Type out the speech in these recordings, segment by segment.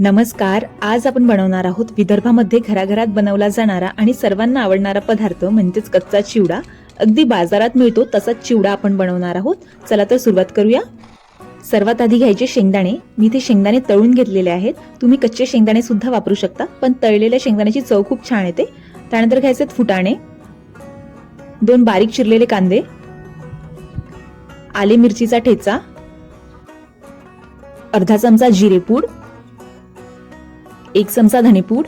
नमस्कार आज आपण बनवणार आहोत विदर्भामध्ये घराघरात बनवला जाणारा आणि सर्वांना आवडणारा पदार्थ म्हणजेच कच्चा चिवडा. अगदी बाजारात मिळतो तसाच चिवडा आपण बनवणार आहोत. चला तर सुरुवात करूया. सर्वात आधी घ्यायचे शेंगदाणे. मी ते शेंगदाणे तळून घेतलेले आहेत. तुम्ही कच्चे शेंगदाणे सुद्धा वापरू शकता पण तळलेल्या शेंगदाण्याची चव खूप छान येते. त्यानंतर घ्यायचे फुटाणे. दोन बारीक चिरलेले कांदे. आले मिरचीचा ठेचा. अर्धा चमचा जिरेपूड. एक चमचा धनेपूड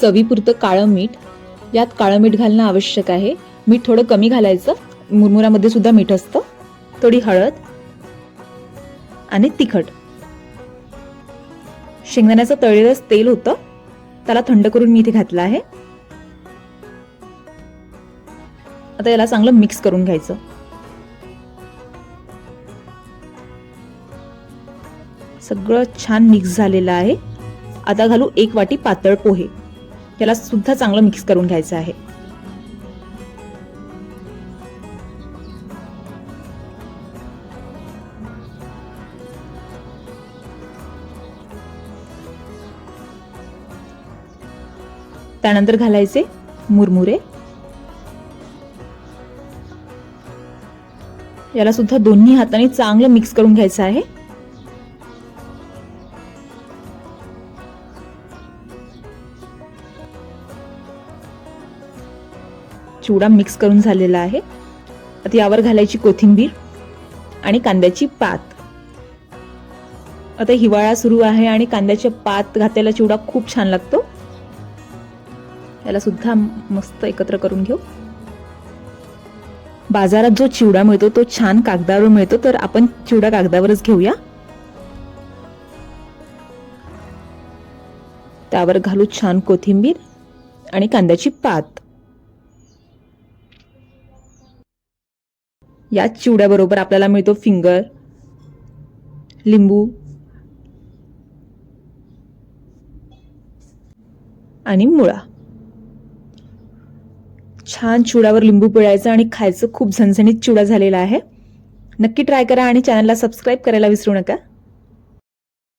चवीपुरतं काळं मीठ. यात काळं मीठ घालणं आवश्यक आहे. मीठ थोडं कमी घालायचं. मुरमुरामध्ये सुद्धा मीठ असतं. थोडी हळद आणि तिखट. शेंगदाण्याचं तळलेलंच तेल होतं. त्याला थंड करून मी इथे घातलं आहे. आता याला चांगलं मिक्स करून घ्यायचं. सगळं छान मिक्स झालेलं आहे. आता घालू एक वाटी पातळ पोहे. याला सुद्धा चांगलं मिक्स करून घ्यायचं आहे. त्यानंतर घालायचे मुरमुरे. याला सुद्धा दोन्ही हाताने चांगलं मिक्स करून घ्यायचं आहे. चिवडा मिक्स करून झालेला आहे. आता यावर घालायची कोथिंबीर आणि कांद्याची पात. आता हिवाळा सुरू आहे आणि कांद्याच्या पात घातलेला चिवडा खूप छान लागतो. याला सुद्धा मस्त एकत्र करून घेऊ. बाजारात जो चिवडा मिळतो तो छान कागदावर मिळतो तर आपण चिवडा कागदावरच घेऊया. त्यावर घालू छान कोथिंबीर आणि कांद्याची पात. या चिवड्याबरोबर आपल्याला मिळतो फिंगर लिंबू आणि मुळा. छान चिवड्यावर लिंबू पिळायचं आणि खायचं. खूप झणझणीत चिवडा झालेला आहे. नक्की ट्राय करा आणि चॅनलला सबस्क्राईब करायला विसरू नका.